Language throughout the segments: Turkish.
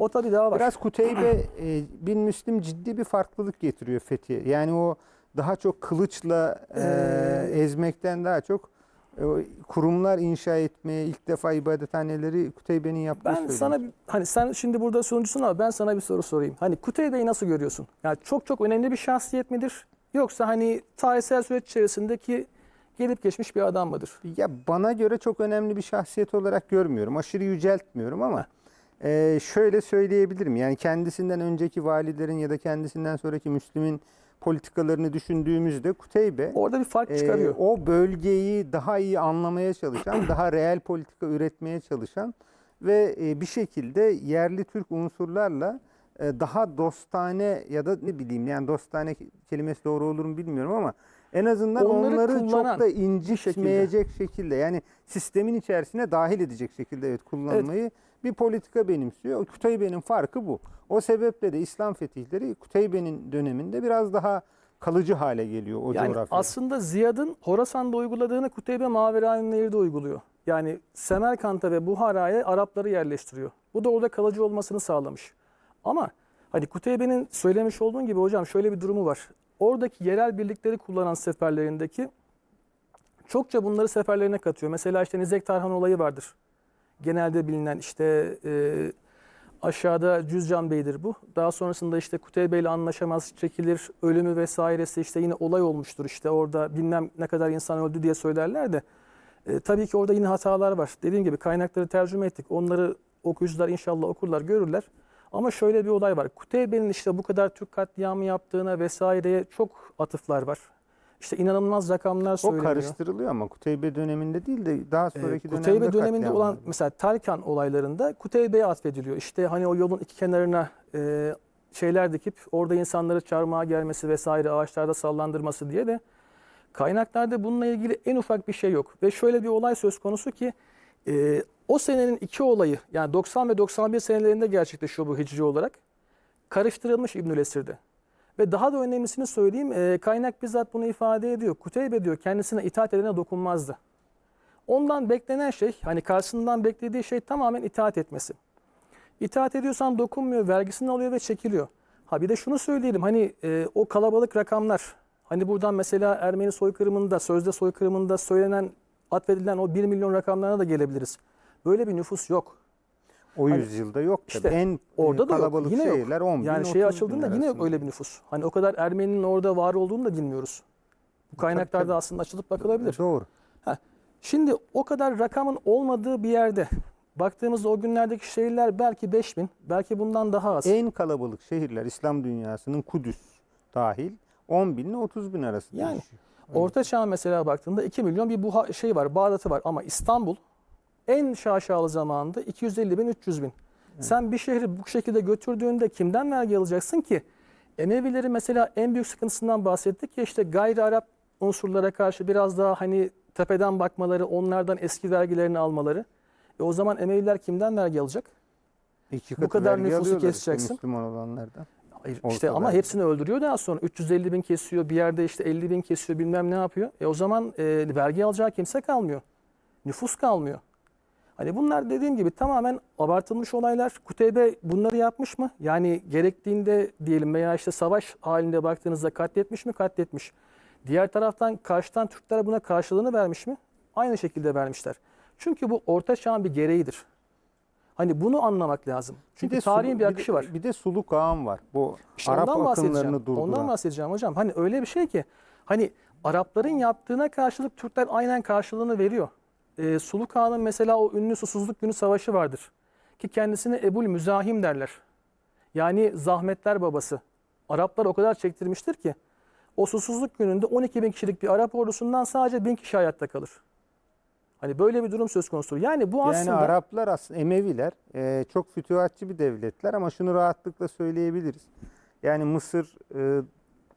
O tabii daha var. Biraz Kuteybe e, bin Müslim ciddi bir farklılık getiriyor Fethiye. Yani o daha çok kılıçla e, Ee, ezmekten daha çok e, kurumlar inşa etmeye ilk defa ibadethaneleri Kuteybe'nin yaptığı Ben söyleniyor. sana hani sen şimdi burada sunucusun ama ben sana bir soru sorayım. Hani Kuteybe'yi nasıl görüyorsun? Yani çok çok önemli bir şahsiyet midir? Yoksa hani tarihsel süreç içerisindeki gelip geçmiş bir adam mıdır? Ya bana göre çok önemli bir şahsiyet olarak görmüyorum. Aşırı yüceltmiyorum ama e, şöyle söyleyebilirim. Yani kendisinden önceki valilerin ya da kendisinden sonraki Müslümin politikalarını düşündüğümüzde Kuteybe Orada bir fark e, çıkarıyor. o bölgeyi daha iyi anlamaya çalışan, daha reel politika üretmeye çalışan ve e, bir şekilde yerli Türk unsurlarla e, daha dostane ya da ne bileyim yani dostane kelimesi doğru olur mu bilmiyorum ama en azından Onları onları, çok da incitmeyecek şekilde. yani sistemin içerisine dahil edecek şekilde evet kullanmayı bir politika benimsiyor. Kuteybe'nin farkı bu. O sebeple de İslam fetihleri Kuteybe'nin döneminde biraz daha kalıcı hale geliyor o Yani coğrafyada. aslında Ziyad'ın Horasan'da uyguladığını Kuteybe Maverani Nehir'de uyguluyor. Yani Semerkant'a ve Buhara'ya Arapları yerleştiriyor. Bu da orada kalıcı olmasını sağlamış. Ama hani Kuteybe'nin söylemiş olduğun gibi hocam şöyle bir durumu var. Oradaki yerel birlikleri kullanan seferlerindeki çokça bunları seferlerine katıyor. Mesela işte Nizek Tarhan olayı vardır. Genelde bilinen işte e, aşağıda Cüzcan Bey'dir bu. Daha sonrasında işte Kuteybe ile anlaşamaz çekilir. Ölümü vesairesi işte yine olay olmuştur. İşte orada bilmem ne kadar insan öldü diye söylerler de. E, tabii ki orada yine hatalar var. Dediğim gibi kaynakları tercüme ettik. Onları okuyucular inşallah okurlar, görürler. Ama şöyle bir olay var. Kuteybe'nin işte bu kadar Türk katliamı yaptığına vesaireye çok atıflar var. İşte inanılmaz rakamlar o söyleniyor. karıştırılıyor ama Kuteybe döneminde değil de daha Ee, sonraki dönemde Kuteybe döneminde olan var. mesela Tarkan olaylarında Kuteybe'ye atfediliyor. İşte hani o yolun iki kenarına e, şeyler dikip orada insanları çarmıha gelmesi vesaire ağaçlarda sallandırması diye de kaynaklarda bununla ilgili en ufak bir şey yok. Ve şöyle bir olay söz konusu ki e, o senenin iki olayı yani 90 ve 91 senelerinde gerçekleşiyor bu hicri olarak. Karıştırılmış İbnül Esir'de. Ve daha da önemlisini söyleyeyim. e, kaynak bizzat bunu ifade ediyor. Kuteybe diyor kendisine itaat edene dokunmazdı. Ondan beklenen şey hani karşısından beklediği şey tamamen itaat etmesi. İtaat ediyorsan dokunmuyor, vergisini alıyor ve çekiliyor. Ha bir de şunu söyleyelim hani e, o kalabalık rakamlar hani buradan mesela Ermeni soykırımında, sözde soykırımında söylenen atfedilen o 1 milyon rakamlarına da gelebiliriz. Böyle bir nüfus yok. O Hani yüzyılda yok tabii. işte en Orada da yok. kalabalık Yine yok. şehirler 10 bin, Yani 30 şey bin açıldığında yine yok arasında. öyle bir nüfus. Hani o kadar Ermeninin orada var olduğunu da bilmiyoruz. Bu kaynaklarda tabii. aslında açılıp bakılabilir. Doğru. Şimdi o kadar rakamın olmadığı bir yerde baktığımızda o günlerdeki şehirler belki 5000, belki bundan daha az. En kalabalık şehirler İslam dünyasının Kudüs dahil 10 bin ile 30 bin arasında. Yani. yaşıyor. Orta Çağ mesela baktığında 2 milyon bir buha şey var, Bağdat'ı var ama İstanbul en şaşalı zamanında 250 bin, 300 bin. Sen bir şehri bu şekilde götürdüğünde kimden vergi alacaksın ki? Emevileri mesela en büyük sıkıntısından bahsettik ya işte gayri Arap unsurlara karşı biraz daha hani tepeden bakmaları, onlardan eski vergilerini almaları. E o zaman Emeviler kimden vergi alacak? İki Bu kadar nüfusu keseceksin. Müslüman olanlardan. Hayır, işte ama vergi. hepsini öldürüyor daha sonra 350 bin kesiyor bir yerde işte 50 bin kesiyor bilmem ne yapıyor. E o zaman e, vergi alacağı kimse kalmıyor. Nüfus kalmıyor. Hani bunlar dediğim gibi tamamen abartılmış olaylar. Kuteybe bunları yapmış mı? Yani gerektiğinde diyelim veya işte savaş halinde baktığınızda katletmiş mi? Katletmiş. Diğer taraftan karşıdan Türkler buna karşılığını vermiş mi? Aynı şekilde vermişler. Çünkü bu orta çağın bir gereğidir. Hani bunu anlamak lazım. Çünkü de tarihin sulu- bir akışı de- var. Bir de suluk ağam var. Bu İşte Arap ondan akımlarını durduran. Ondan bahsedeceğim hocam. Hani öyle bir şey ki hani Arapların yaptığına karşılık Türkler aynen karşılığını veriyor. Ee, Suluk Ağa'nın mesela o ünlü susuzluk günü savaşı vardır. Ki kendisine Ebul Müzahim derler. Yani zahmetler babası. Araplar o kadar çektirmiştir ki o susuzluk gününde 12 bin kişilik bir Arap ordusundan sadece bin kişi hayatta kalır. Hani böyle bir durum söz konusu. Yani bu Yani aslında Araplar aslında Emeviler e, çok fütühatçı bir devletler ama şunu rahatlıkla söyleyebiliriz. Yani Mısır, e,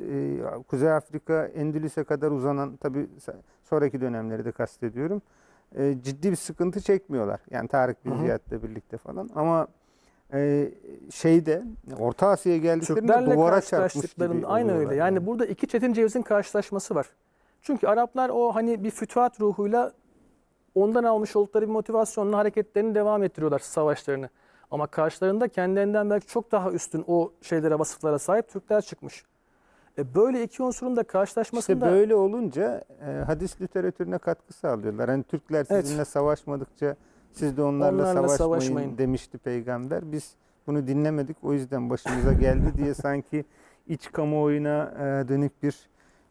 e, Kuzey Afrika, Endülüs'e kadar uzanan tabi sonraki dönemleri de kastediyorum. E, ciddi bir sıkıntı çekmiyorlar. Yani Tarık bin. Ziyad'la birlikte falan ama e, şeyde Orta Asya'ya geldiklerinde Türklerle duvara çarpmış gibi aynen öyle. oluyorlar Yani burada iki çetin cevizin karşılaşması var. Çünkü Araplar o hani bir fütuhat ruhuyla ondan almış oldukları bir motivasyonla hareketlerini devam ettiriyorlar savaşlarını. Ama karşılarında kendilerinden belki çok daha üstün o şeylere, vasıflara sahip Türkler çıkmış. E böyle iki unsurun da İşte karşılaşmasında böyle olunca e, hadis literatürüne katkı sağlıyorlar. Hani Türkler Evet. sizinle savaşmadıkça siz de onlarla, Onlarla savaşmayın, savaşmayın. demişti peygamber. Biz bunu dinlemedik o yüzden başımıza geldi diye sanki iç kamuoyuna e, dönük bir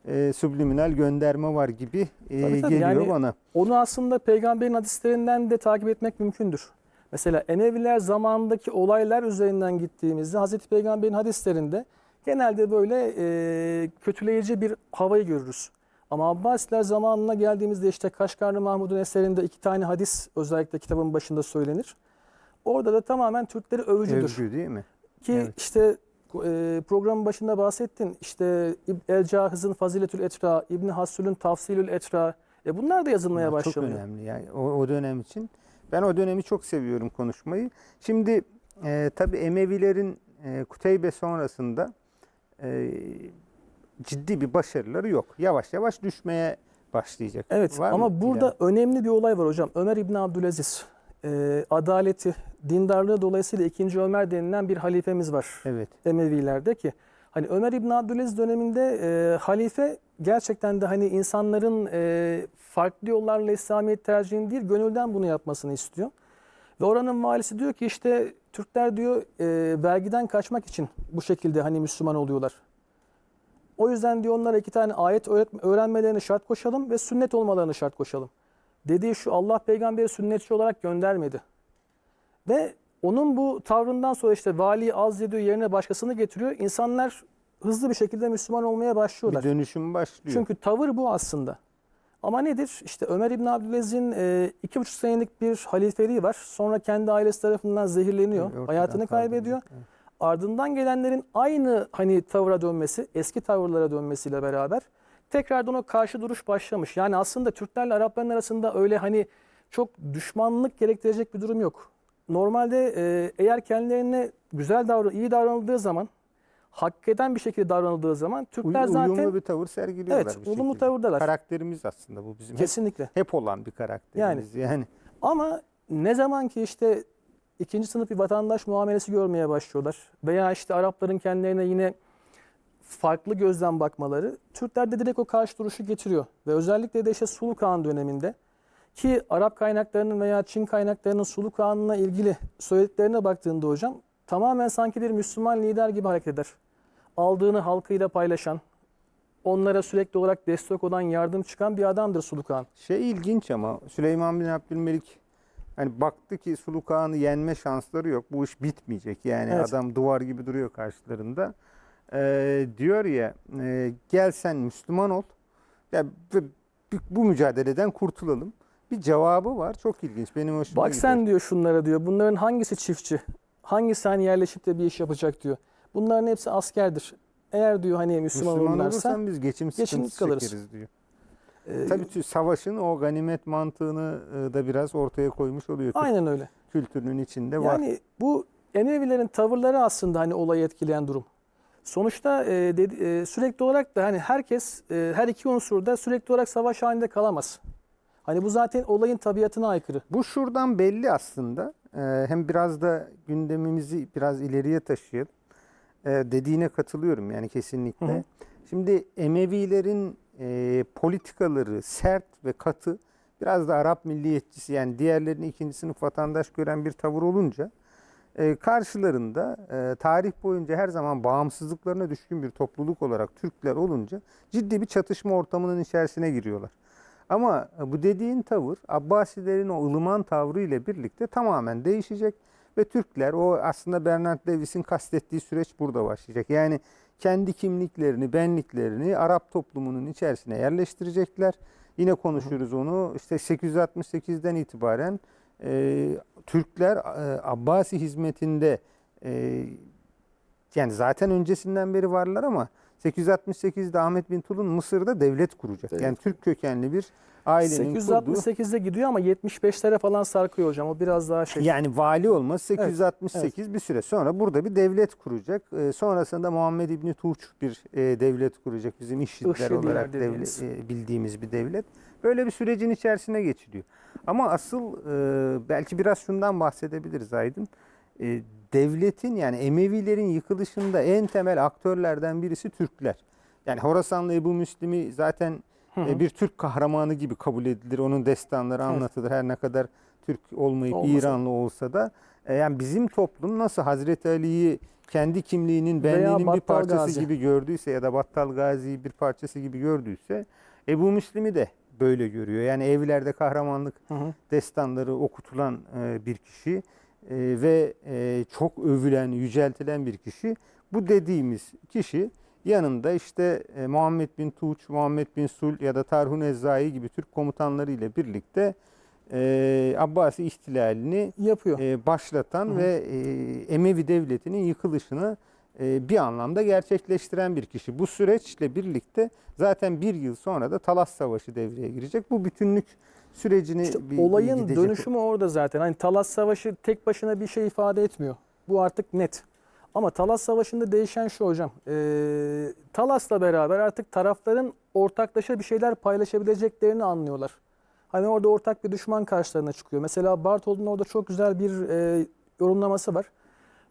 e, subliminal gönderme var gibi e, Tabii tabii, geliyor yani- bana. onu aslında peygamberin hadislerinden de takip etmek mümkündür. Mesela Emeviler zamanındaki olaylar üzerinden gittiğimizde Hazreti Peygamber'in hadislerinde genelde böyle e, kötüleyici bir havayı görürüz. Ama Abbasiler zamanına geldiğimizde işte Kaşgarlı Mahmud'un eserinde iki tane hadis özellikle kitabın başında söylenir. Orada da tamamen Türkleri övücüdür. Övgü değil mi? Ki Evet. işte e, programın başında bahsettin. İşte El Cahiz'in Faziletül Etra, İbn Hasül'ün Tafsilül Etra. E bunlar da yazılmaya Bunlar başlanıyor. Çok önemli yani o, o dönem için. Ben o dönemi çok seviyorum konuşmayı. Şimdi e, tabii Emevilerin e, Kuteybe sonrasında e, ciddi bir başarıları yok. Yavaş yavaş düşmeye başlayacak. Evet Var mı ama burada ileride? önemli bir olay var hocam. Ömer İbni Abdülaziz e, adaleti, dindarlığı dolayısıyla 2. Ömer denilen bir halifemiz var Evet. Emevilerde ki hani Ömer İbni Abdülaziz döneminde e, halife gerçekten de hani insanların e, farklı yollarla İslamiyet tercihini değil gönülden bunu yapmasını istiyor. Ve oranın valisi diyor ki işte Türkler diyor e, vergiden kaçmak için bu şekilde hani Müslüman oluyorlar. O yüzden diyor onlara iki tane ayet öğrenmelerini şart koşalım ve sünnet olmalarını şart koşalım. Dediği şu Allah peygamberi sünnetçi olarak göndermedi. Ve onun bu tavrından sonra işte vali az ediyor yerine başkasını getiriyor. İnsanlar hızlı bir şekilde Müslüman olmaya Bir başlıyorlar. dönüşüm başlıyor. Çünkü tavır bu aslında. Ama nedir? İşte Ömer İbn Abdülaziz'in e, iki buçuk senelik bir halifeliği var. Sonra kendi ailesi tarafından zehirleniyor. Ortadan hayatını kaybediyor. Evet. Ardından gelenlerin aynı hani tavıra dönmesi, eski tavırlara dönmesiyle beraber tekrardan o karşı duruş başlamış. Yani aslında Türklerle Arapların arasında öyle hani çok düşmanlık gerektirecek bir durum yok. Normalde e, eğer kendilerine güzel davran, iyi davranıldığı zaman, hak eden bir şekilde davranıldığı zaman Türkler Uy- zaten uyumlu bir tavır sergiliyorlar evet bir olumlu şekilde. tavırdalar. Karakterimiz aslında bu bizim. Hep, Kesinlikle. hep olan bir karakterimiz. Yani, Ama ne zaman ki işte ikinci sınıf bir vatandaş muamelesi görmeye başlıyorlar veya işte Arapların kendilerine yine farklı gözden bakmaları Türklerde direkt o karşı duruşu getiriyor. Ve özellikle de işte Sulu Kağan döneminde ki Arap kaynaklarının veya Çin kaynaklarının Sulu Kağan'la ilgili söylediklerine baktığında hocam tamamen sanki bir Müslüman lider gibi hareket eder. Aldığını halkıyla paylaşan, onlara sürekli olarak destek olan, yardım çıkan bir adamdır Sulu Kağan. Şey ilginç ama Süleyman bin Abdülmelik hani baktı ki Sulu Kağan'ı yenme şansları yok. Bu iş bitmeyecek. Yani Evet. adam duvar gibi duruyor karşılarında. Ee, diyor ya e, gel sen Müslüman ol. Ya bu- bu mücadeleden kurtulalım. Bir cevabı var. Çok ilginç. Benim hoşuma Bak gidiyor. sen diyor şunlara diyor. Bunların hangisi çiftçi? Hangisi hani yerleşip de bir iş yapacak diyor. Bunların hepsi askerdir. Eğer diyor hani Müslüman, Müslüman olurlarsa olursan biz geçim sıkıntısı kalırız. çekeriz diyor. e, Tabii savaşın o ganimet mantığını e, da biraz ortaya koymuş oluyor. Aynen öyle. kültürünün içinde var. Yani bu Emevilerin tavırları aslında hani olayı etkileyen durum. Sonuçta e, dedi- e, sürekli olarak da hani herkes e, her iki unsurda sürekli olarak savaş halinde kalamaz. Hani bu zaten olayın tabiatına aykırı. Bu şuradan belli aslında. Ee, hem biraz da gündemimizi biraz ileriye taşıyalım. Ee, dediğine katılıyorum yani kesinlikle. Hı hı. Şimdi Emevilerin e, politikaları sert ve katı. Biraz da Arap milliyetçisi yani diğerlerini ikinci sınıf vatandaş gören bir tavır olunca e, karşılarında e, tarih boyunca her zaman bağımsızlıklarına düşkün bir topluluk olarak Türkler olunca ciddi bir çatışma ortamının içerisine giriyorlar. Ama bu dediğin tavır Abbasilerin o ılıman tavrı ile birlikte tamamen değişecek ve Türkler o aslında Bernard Davis'in kastettiği süreç burada başlayacak. Yani kendi kimliklerini, benliklerini Arap toplumunun içerisine yerleştirecekler. Yine konuşuruz onu. İşte 868'den itibaren e, Türkler e, Abbasi hizmetinde e, yani zaten öncesinden beri varlar ama 868'de Ahmet bin Tulun Mısır'da devlet kuracak. Devlet Yani Türk kökenli bir ailenin kurduğu 868'de gidiyor ama 75'lere falan sarkıyor hocam. O biraz daha şey. yani vali olması 868 bir süre sonra burada bir devlet kuracak. Ee, sonrasında Muhammed İbni Tuğç bir e, devlet kuracak. Bizim İşitler Işşidiler olarak devlet, e, bildiğimiz bir devlet. Böyle bir sürecin içerisine geçiliyor. Ama asıl e, belki biraz şundan bahsedebiliriz Aydın. e, devletin yani Emevilerin yıkılışında en temel aktörlerden birisi Türkler. Yani Horasanlı Ebu Müslim'i zaten Hı hı. e, bir Türk kahramanı gibi kabul edilir. Onun destanları anlatılır. Her ne kadar Türk olmayıp Olmasa. İranlı olsa da e, yani bizim toplum nasıl Hazreti Ali'yi kendi kimliğinin benliğinin bir parçası Gazi. gibi gördüyse ya da Battal Gazi'yi bir parçası gibi gördüyse Ebu Müslim'i de böyle görüyor. Yani evlerde kahramanlık Hı hı. destanları okutulan e, bir kişi ve e, çok övülen, yüceltilen bir kişi. Bu dediğimiz kişi yanında işte e, Muhammed bin Tuğç, Muhammed bin Sul ya da Tarhun Ezzai gibi Türk komutanları ile birlikte e, Abbasi ihtilalini Yapıyor. e, başlatan Hı hı. ve e, Emevi devletinin yıkılışını e, bir anlamda gerçekleştiren bir kişi. Bu süreçle birlikte zaten bir yıl sonra da Talas Savaşı devreye girecek. Bu bütünlük sürecini İşte bir- bir olayın gidecek. dönüşümü orada zaten. Hani Talas Savaşı tek başına bir şey ifade etmiyor. Bu artık net. Ama Talas Savaşı'nda değişen şu hocam. Ee, Talas'la beraber artık tarafların ortaklaşa bir şeyler paylaşabileceklerini anlıyorlar. Hani orada ortak bir düşman karşılarına çıkıyor. Mesela Bartol'un orada çok güzel bir e, yorumlaması var.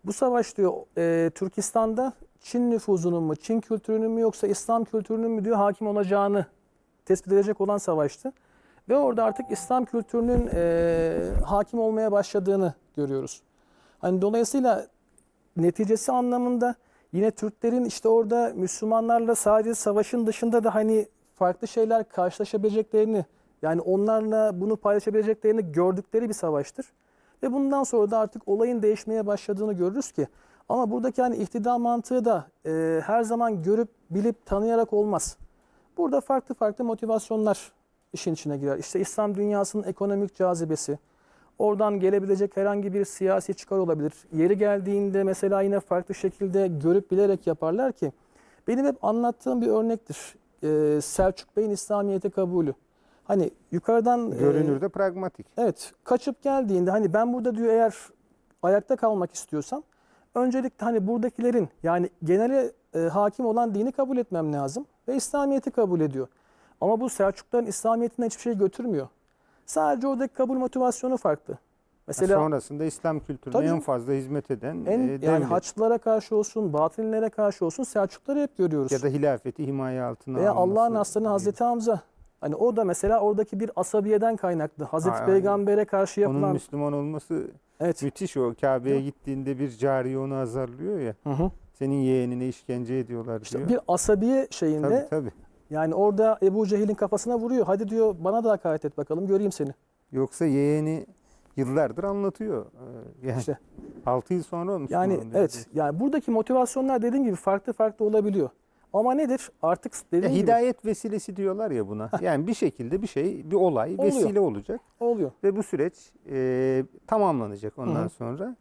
Bu savaş diyor e, Türkistan'da Çin nüfuzunun mu, Çin kültürünün mü yoksa İslam kültürünün mü diyor hakim olacağını tespit edecek olan savaştı. Ve orada artık İslam kültürünün e, hakim olmaya başladığını görüyoruz. Hani dolayısıyla neticesi anlamında yine Türklerin işte orada Müslümanlarla sadece savaşın dışında da hani farklı şeyler karşılaşabileceklerini yani onlarla bunu paylaşabileceklerini gördükleri bir savaştır. Ve bundan sonra da artık olayın değişmeye başladığını görürüz ki ama buradaki hani ihtida mantığı da e, her zaman görüp bilip tanıyarak olmaz. Burada farklı farklı motivasyonlar işin içine girer. İşte İslam dünyasının ekonomik cazibesi, oradan gelebilecek herhangi bir siyasi çıkar olabilir. Yeri geldiğinde mesela yine farklı şekilde görüp bilerek yaparlar ki benim hep anlattığım bir örnektir. Ee, Selçuk Bey'in İslamiyet'e kabulü. Hani yukarıdan e, Görünürde pragmatik. Evet, kaçıp geldiğinde hani ben burada diyor eğer ayakta kalmak istiyorsam öncelikle hani buradakilerin yani genele e, hakim olan dini kabul etmem lazım ve İslamiyet'i kabul ediyor. Ama bu Selçukluların İslamiyet'inden hiçbir şey götürmüyor. Sadece oradaki kabul motivasyonu farklı. Mesela Sonrasında İslam kültürüne Tabii. en fazla hizmet eden en e, yani devlet. Haçlılara karşı olsun, Batınilere karşı olsun Selçukluları hep görüyoruz. ya da hilafeti himaye altına Veya Allah'ın aslanı. Hazreti Hamza. Hani o da mesela oradaki bir asabiyeden kaynaklı. Hazreti Aynen. Peygamber'e karşı Onun yapılan Müslüman olması evet. müthiş o. Kabe'ye gittiğinde bir cariye onu azarlıyor ya. Hı hı. Senin yeğenine işkence ediyorlar İşte diyor. bir asabiye şeyinde tabii tabii. Yani orada Ebu Cehil'in kafasına vuruyor. Hadi diyor bana da hakaret et bakalım göreyim seni. Yoksa yeğeni yıllardır anlatıyor. Ee, Yani İşte 6 yıl sonra olmuş. yani evet yani buradaki motivasyonlar dediğim gibi farklı farklı olabiliyor. Ama nedir? Artık Ya dediğim gibi hidayet vesilesi diyorlar ya buna. Yani bir şekilde bir şey, bir olay Oluyor. vesile olacak oluyor. ve bu süreç e, tamamlanacak ondan Hı hı. sonra.